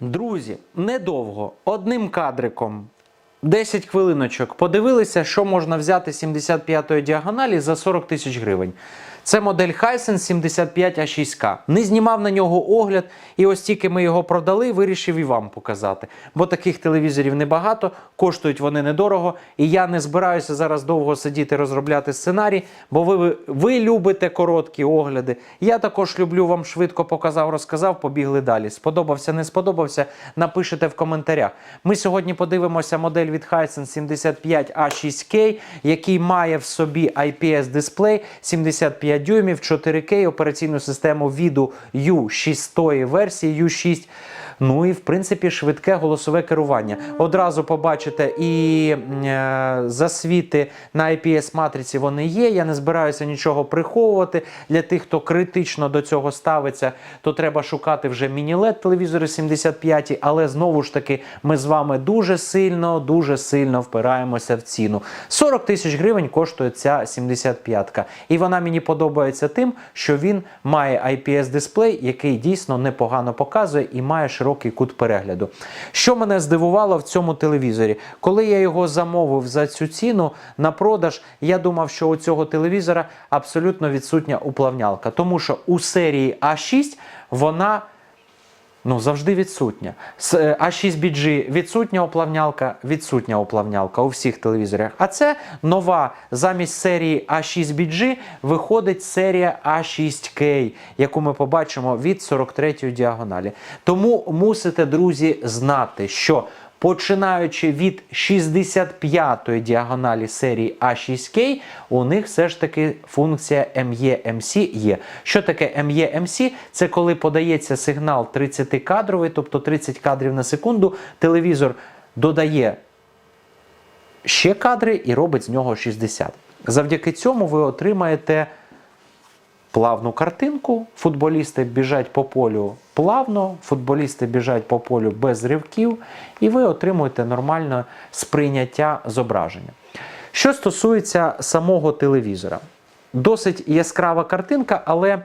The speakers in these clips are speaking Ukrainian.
Друзі, недовго, одним кадриком, 10 хвилиночок подивилися, що можна взяти 75-ї діагоналі за 40 тисяч гривень. Це модель Hisense 75A6K. Не знімав на нього огляд, і ось тільки ми його продали, вирішив і вам показати. Бо таких телевізорів небагато, коштують вони недорого, і я не збираюся зараз довго сидіти розробляти сценарій, бо ви, ви, любите короткі огляди. Я також люблю вам швидко показав, розказав, побігли далі. Сподобався, не сподобався, напишете в коментарях. Ми сьогодні подивимося модель від Hisense 75A6K, який має в собі IPS дисплей 75 дюймів, 4К, операційну систему віду U6 версії U6. Ну і в принципі швидке голосове керування. Одразу побачите і е, засвіти на IPS матриці вони є. Я не збираюся нічого приховувати. Для тих, хто критично до цього ставиться, то треба шукати вже міні-лед телевізори 75, але знову ж таки ми з вами дуже сильно, дуже сильно впираємося в ціну. 40 тисяч гривень коштує ця 75-ка. І вона мені подобається тим, що він має IPS дисплей, який дійсно непогано показує і має широкий кут перегляду. Що мене здивувало в цьому телевізорі, коли я його замовив за цю ціну на продаж, я думав, що у цього телевізора абсолютно відсутня уплавнялка, тому що у серії А6 вона. Ну, завжди відсутня. Е, А6BG відсутня оплавнялка, відсутня оплавнялка у всіх телевізорах. А це нова замість серії А6BG виходить серія А6K, яку ми побачимо від 43-ї діагоналі. Тому мусите, друзі, знати, що Починаючи від 65-ї діагоналі серії А6K, у них все ж таки функція MEMC є. Що таке MEMC? Це коли подається сигнал 30-кадровий, тобто 30 кадрів на секунду, телевізор додає ще кадри і робить з нього 60. Завдяки цьому ви отримаєте плавну картинку. Футболісти біжать по полю плавно, футболісти біжать по полю без ривків, і ви отримуєте нормальне сприйняття зображення. Що стосується самого телевізора, досить яскрава картинка, але.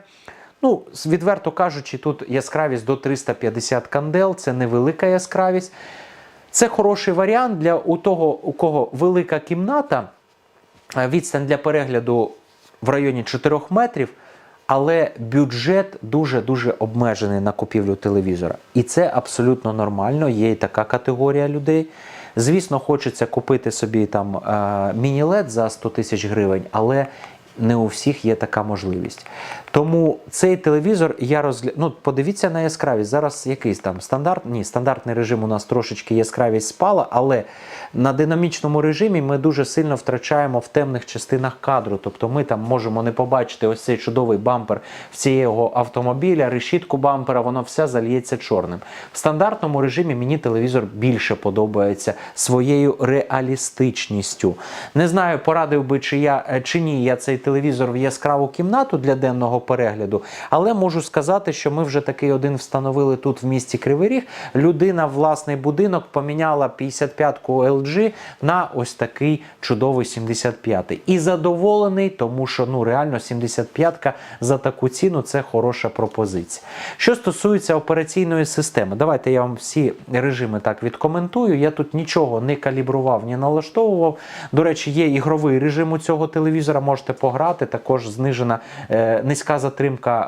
Ну, відверто кажучи, тут яскравість до 350 кандел, це невелика яскравість. Це хороший варіант для у того, у кого велика кімната, відстань для перегляду в районі 4 метрів, але бюджет дуже-дуже обмежений на купівлю телевізора. І це абсолютно нормально. Є і така категорія людей. Звісно, хочеться купити собі там е, міні-лед за 100 тисяч гривень, але не у всіх є така можливість. Тому цей телевізор я розгля... Ну, подивіться на яскравість. Зараз якийсь там стандарт. Ні, стандартний режим у нас трошечки яскравість спала, але на динамічному режимі ми дуже сильно втрачаємо в темних частинах кадру. Тобто ми там можемо не побачити ось цей чудовий бампер цього автомобіля, решітку бампера, воно все зальється чорним. В стандартному режимі мені телевізор більше подобається своєю реалістичністю. Не знаю, порадив би чи я е, чи ні я цей телевізор в яскраву кімнату для денного перегляду, але можу сказати, що ми вже такий один встановили тут в місті Кривий Ріг. Людина власний будинок поміняла 55-ку LG на ось такий чудовий 75-й. І задоволений, тому що ну реально 75-ка за таку ціну це хороша пропозиція. Що стосується операційної системи, давайте я вам всі режими так відкоментую. Я тут нічого не калібрував, ні налаштовував. До речі, є ігровий режим у цього телевізора, можете пограти, також знижена е, низька затримка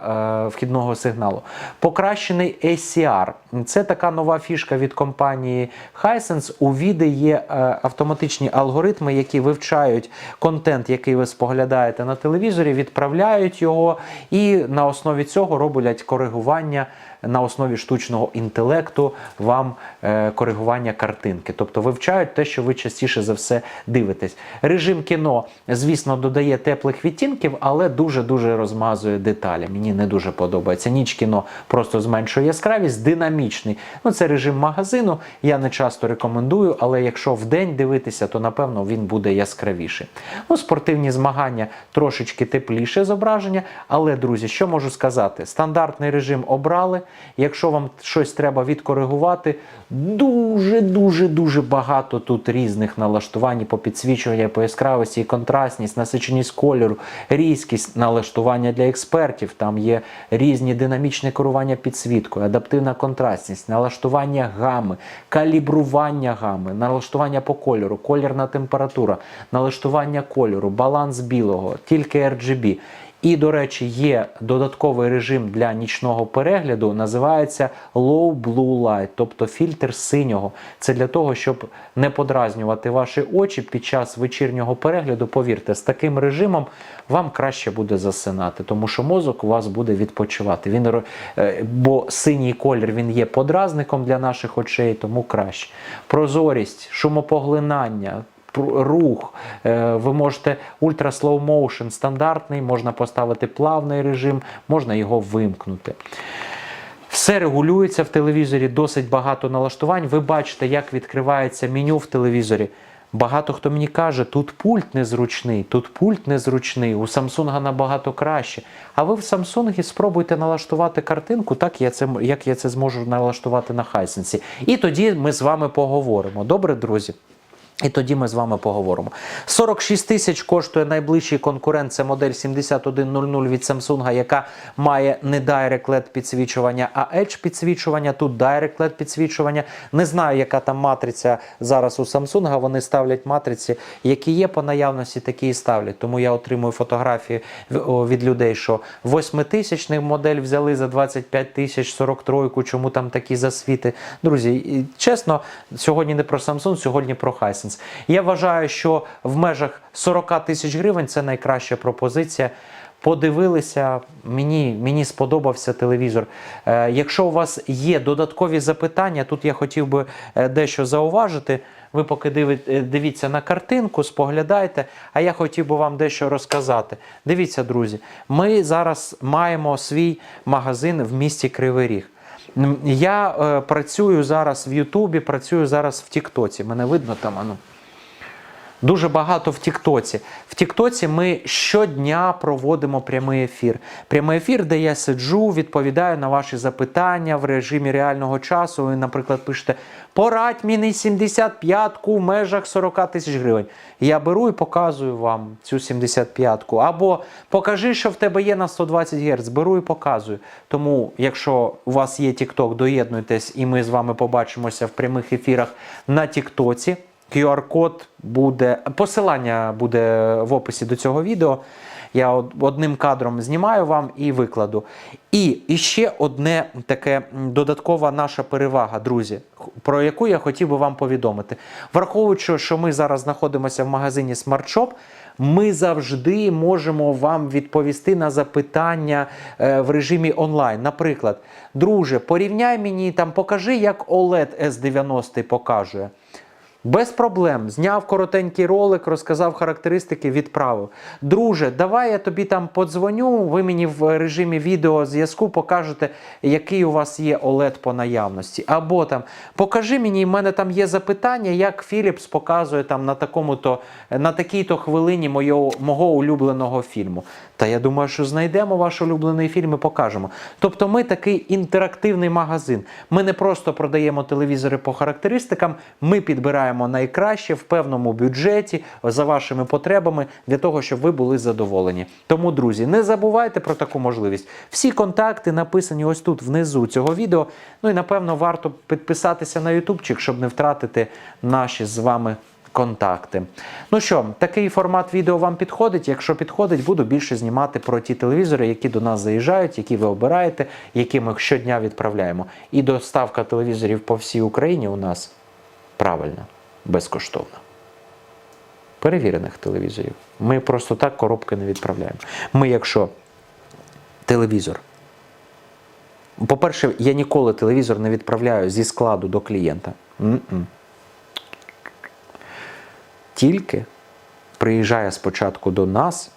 е, вхідного сигналу. Покращений ACR. Це така нова фішка від компанії Hisense. У віде є е, автоматичні алгоритми, які вивчають контент, який ви споглядаєте на телевізорі, відправляють його і на основі цього роблять коригування на основі штучного інтелекту вам е, коригування картинки. Тобто вивчають те, що ви частіше за все дивитесь. Режим кіно, звісно, додає теплих відтінків, але дуже-дуже розмазує деталі. Мені не дуже подобається. Ніч кіно просто зменшує яскравість, динамічний. Ну, це режим магазину. Я не часто рекомендую, але якщо в день дивитися, то напевно він буде яскравіший. Ну, спортивні змагання трошечки тепліше зображення. Але, друзі, що можу сказати? Стандартний режим обрали. Якщо вам щось треба відкоригувати, дуже-дуже дуже багато тут різних налаштувань по підсвічуванню, по яскравості, і контрастність, насиченість кольору, різкість налаштування для експертів. Там є різні динамічні керування підсвіткою, адаптивна контрастність. налаштування гами, калібрування гами, налаштування по кольору, колірна температура, налаштування кольору, баланс білого, тільки RGB. І, до речі, є додатковий режим для нічного перегляду, називається Low Blue Light, тобто фільтр синього. Це для того, щоб не подразнювати ваші очі під час вечірнього перегляду. Повірте, з таким режимом вам краще буде засинати, тому що мозок у вас буде відпочивати. Він е, бо синій колір він є подразником для наших очей, тому краще. Прозорість, шумопоглинання, рух. Е, Ви можете ультра slow motion стандартний, можна поставити плавний режим, можна його вимкнути. Все регулюється в телевізорі, досить багато налаштувань. Ви бачите, як відкривається меню в телевізорі. Багато хто мені каже, тут пульт незручний, тут пульт незручний, у Samsung набагато краще. А ви в Samsung спробуйте налаштувати картинку, так я це, як я це зможу налаштувати на Hisense. І тоді ми з вами поговоримо. Добре, друзі? І тоді ми з вами поговоримо. 46 тисяч коштує найближчий конкурент. Це модель 7100 від Samsung, яка має не Direct LED підсвічування, а Edge підсвічування. Тут Direct LED підсвічування. Не знаю, яка там матриця зараз у Samsung. Вони ставлять матриці, які є по наявності, такі і ставлять. Тому я отримую фотографії від людей, що 8 тисячних модель взяли за 25 тисяч 43, чому там такі засвіти. Друзі, чесно, сьогодні не про Samsung, сьогодні про Hisense. Я вважаю, що в межах 40 тисяч гривень це найкраща пропозиція. Подивилися, мені, мені сподобався телевізор. Е, якщо у вас є додаткові запитання, тут я хотів би е, дещо зауважити. Ви поки е, дивіться на картинку, споглядайте, а я хотів би вам дещо розказати. Дивіться, друзі, ми зараз маємо свій магазин в місті Кривий Ріг. Я е, працюю зараз в Ютубі, працюю зараз в Тіктоці. Мене видно там, ану. Дуже багато в Тіктоці. В Тіктоці ми щодня проводимо прямий ефір. Прямий ефір, де я сиджу, відповідаю на ваші запитання в режимі реального часу. Ви, наприклад, пишете: порадь мені 75-ку в межах 40 тисяч гривень. Я беру і показую вам цю 75-ку. Або покажи, що в тебе є на 120 Гц. Беру і показую. Тому, якщо у вас є TikTok, доєднуйтесь, і ми з вами побачимося в прямих ефірах на Тіктоці. QR-код буде, посилання буде в описі до цього відео. Я одним кадром знімаю вам і викладу. І, ще одне таке додаткова наша перевага, друзі, про яку я хотів би вам повідомити. Враховуючи, що ми зараз знаходимося в магазині Smart Shop, ми завжди можемо вам відповісти на запитання е, в режимі онлайн. Наприклад, друже, порівняй мені там, покажи, як OLED S90 показує. Без проблем. Зняв коротенький ролик, розказав характеристики, відправив. Друже, давай я тобі там подзвоню. Ви мені в режимі відеозв'язку покажете, який у вас є OLED по наявності. Або там покажи мені, в мене там є запитання, як Philips показує там на такому-то, на такій-то хвилині мого, мого улюбленого фільму. Та я думаю, що знайдемо ваш улюблений фільм і покажемо. Тобто, ми такий інтерактивний магазин. Ми не просто продаємо телевізори по характеристикам, ми підбираємо найкраще в певному бюджеті за вашими потребами для того, щоб ви були задоволені. Тому, друзі, не забувайте про таку можливість. Всі контакти написані ось тут внизу цього відео. Ну і напевно варто підписатися на ютубчик, щоб не втратити наші з вами контакти. Ну що, такий формат відео вам підходить. Якщо підходить, буду більше знімати про ті телевізори, які до нас заїжджають, які ви обираєте, які ми щодня відправляємо. І доставка телевізорів по всій Україні у нас правильна, безкоштовна. Перевірених телевізорів. Ми просто так коробки не відправляємо. Ми, якщо телевізор. По-перше, я ніколи телевізор не відправляю зі складу до клієнта. М-м. Тільки приїжджає спочатку до нас,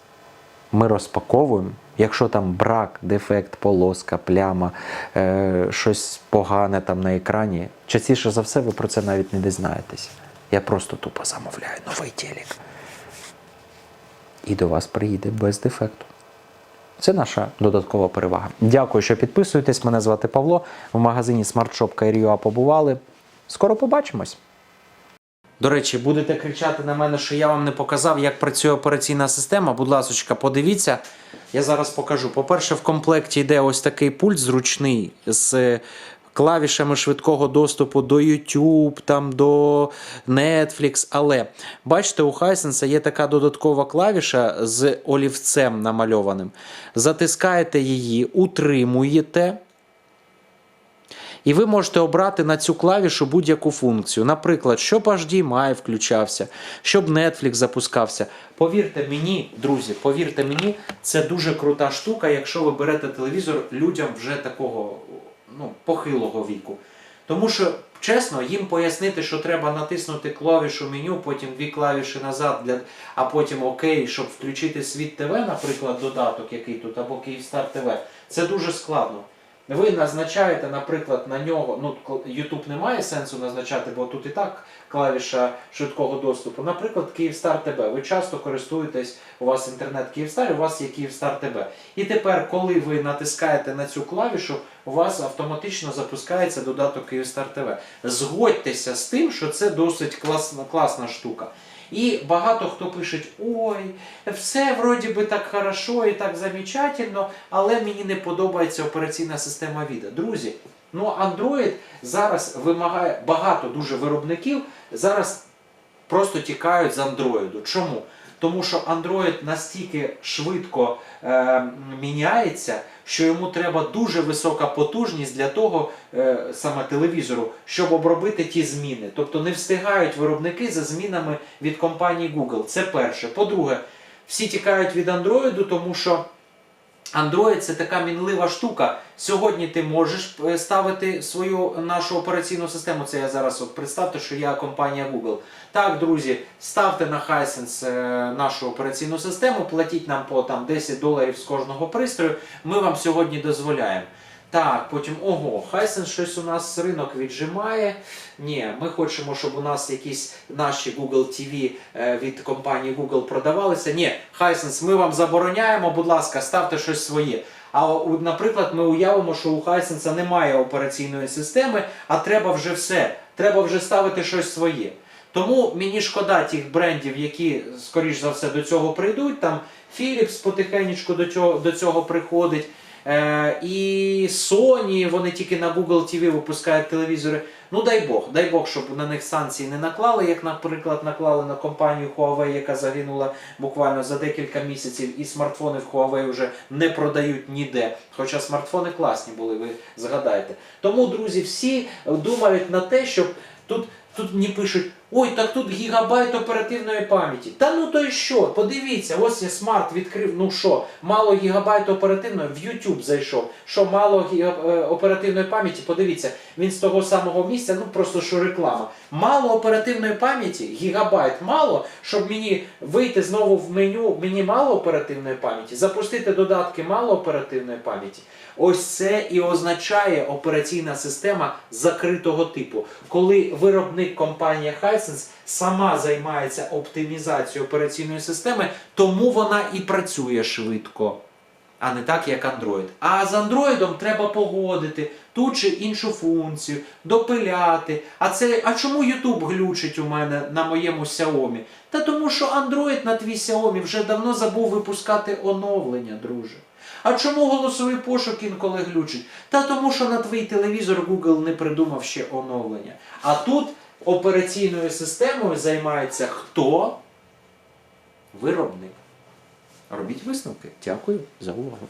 ми розпаковуємо. Якщо там брак, дефект, полоска, пляма, е, щось погане там на екрані, частіше за все ви про це навіть не дізнаєтесь. Я просто тупо замовляю новий телек. І до вас приїде без дефекту. Це наша додаткова перевага. Дякую, що підписуєтесь. Мене звати Павло. В магазині Smart Shop побували. Скоро побачимось. До речі, будете кричати на мене, що я вам не показав, як працює операційна система. Будь ласка, подивіться. Я зараз покажу. По-перше, в комплекті йде ось такий пульт зручний з клавішами швидкого доступу до YouTube, там, до Netflix. Але бачите, у Hisense є така додаткова клавіша з олівцем намальованим. Затискаєте її, утримуєте. І ви можете обрати на цю клавішу будь-яку функцію. Наприклад, щоб HDMI включався, щоб Netflix запускався. Повірте мені, друзі, повірте мені, це дуже крута штука, якщо ви берете телевізор людям вже такого ну, похилого віку. Тому що, чесно, їм пояснити, що треба натиснути клавішу меню, потім дві клавіші назад, для, а потім ОК, щоб включити світ ТВ, наприклад, додаток, який тут, або Київстар ТВ, це дуже складно. Ви назначаєте, наприклад, на нього, ну YouTube не має сенсу назначати, бо тут і так клавіша швидкого доступу. Наприклад, Київстар ТБ. Ви часто користуєтесь, у вас інтернет Київстар, у вас є Київстар ТБ. І тепер, коли ви натискаєте на цю клавішу, у вас автоматично запускається додаток Київстар ТВ. Згодьтеся з тим, що це досить класна, класна штука. І багато хто пише, ой, все вроді би так хорошо і так замечательно, але мені не подобається операційна система Віда. Друзі, ну Android зараз вимагає багато дуже виробників зараз просто тікають з Android. Чому? Тому що Android настільки швидко е, міняється, що йому треба дуже висока потужність для того, е, саме телевізору, щоб обробити ті зміни. Тобто не встигають виробники за змінами від компанії Google. Це перше. По-друге, всі тікають від Android, тому що Android це така мінлива штука. Сьогодні ти можеш е, ставити свою нашу операційну систему. Це я зараз от представте, що я компанія Google. Так, друзі, ставте на Hisense е, нашу операційну систему, платіть нам по там 10 доларів з кожного пристрою. Ми вам сьогодні дозволяємо. Так, потім ого, Hisense щось у нас ринок віджимає. Ні, ми хочемо, щоб у нас якісь наші Google TV е, від компанії Google продавалися. Ні, Hisense, ми вам забороняємо, будь ласка, ставте щось своє. А наприклад, ми уявимо, що у Hisense немає операційної системи, а треба вже все. Треба вже ставити щось своє. Тому мені шкода тих брендів, які, скоріш за все, до цього прийдуть. Там Philips потихеньку до цього, до цього приходить. Е, і Sony, вони тільки на Google TV випускають телевізори. Ну дай Бог, дай Бог, щоб на них санкції не наклали, як, наприклад, наклали на компанію Huawei, яка загинула буквально за декілька місяців, і смартфони в Huawei вже не продають ніде. Хоча смартфони класні були, ви згадаєте. Тому, друзі, всі думають на те, щоб тут. Тут мені пишуть, ой, так тут гігабайт оперативної пам'яті. Та ну то й що? Подивіться, ось я смарт відкрив. Ну що, мало гігабайт оперативної, в YouTube зайшов. Що мало гіга- е, оперативної пам'яті, подивіться, він з того самого місця, ну просто що реклама. Мало оперативної пам'яті, гігабайт мало, щоб мені вийти знову в меню, мені мало оперативної пам'яті, запустити додатки мало оперативної пам'яті. Ось це і означає операційна система закритого типу, коли виробник компанія Hisense сама займається оптимізацією операційної системи, тому вона і працює швидко. А не так, як Android. А з Android треба погодити ту чи іншу функцію, допиляти. А це, а чому YouTube глючить у мене на моєму Xiaomi? Та тому, що Android на твій Xiaomi вже давно забув випускати оновлення, друже. А чому голосовий пошук інколи глючить? Та тому, що на твій телевізор Google не придумав ще оновлення. А тут операційною системою займається хто? Виробник. Робіть висновки. Дякую за увагу.